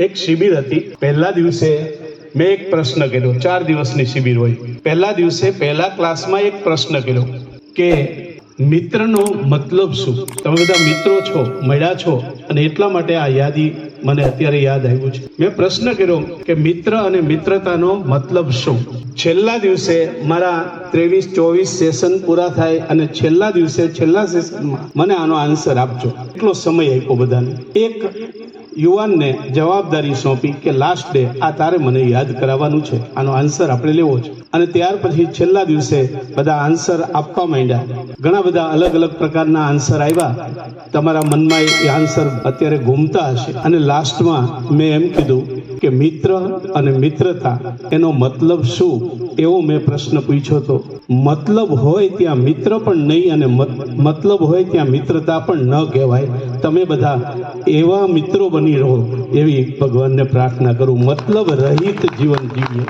એક શિબિર હતી. પહેલા દિવસે મેં એક પ્રશ્ન કર્યો. ચાર દિવસની શિબિર હોય. પહેલા દિવસે પહેલા ક્લાસમાં એક પ્રશ્ન કર્યો કે મિત્રનો મતલબ શું? તમે બધા મિત્રો છો, મળ્યા છો અને એટલા માટે આ યાદી મને અત્યારે યાદ આવ્યું છે. મેં પ્રશ્ન કર્યો કે મિત્ર અને મિત્રતાનો મતલબ શું? છેલ્લા દિવસે મારા ત્રેવીસ, ચોવીસ સેશન પૂરા થાય અને છેલ્લા દિવસે, છેલ્લા સેશનમાં મને આનો આન્સર આપજો. એટલો સમય આપ્યો બધાને. એક યુવાનને જવાબદારી સોંપી કે લાસ્ટ ડે આ તારે મને યાદ કરાવવાનું છે. આનો આન્સર આપણે લેવો છે. અને ત્યાર પછી છેલ્લા દિવસે બધા આન્સર આપવા માંડ્યા. ઘણા બધા અલગ અલગ પ્રકારના આન્સર આવ્યા. તમારા મનમાં એ આન્સર અત્યારે ઘૂમતા હશે. અને લાસ્ટમાં મેં એમ કીધું કે મિત્ર અને મિત્રતા એનો મતલબ શું? એવો મેં પ્રશ્ન પૂછ્યો હતો. મતલબ હોય ત્યાં મિત્ર પણ નહીં અને મત- મતલબ હોય ત્યાં મિત્રતા પણ ન કહેવાય. તમે બધા એવા મિત્રો બની રહો એવી ભગવાનને પ્રાર્થના કરું. મતલબ રહિત જીવન જીવીએ.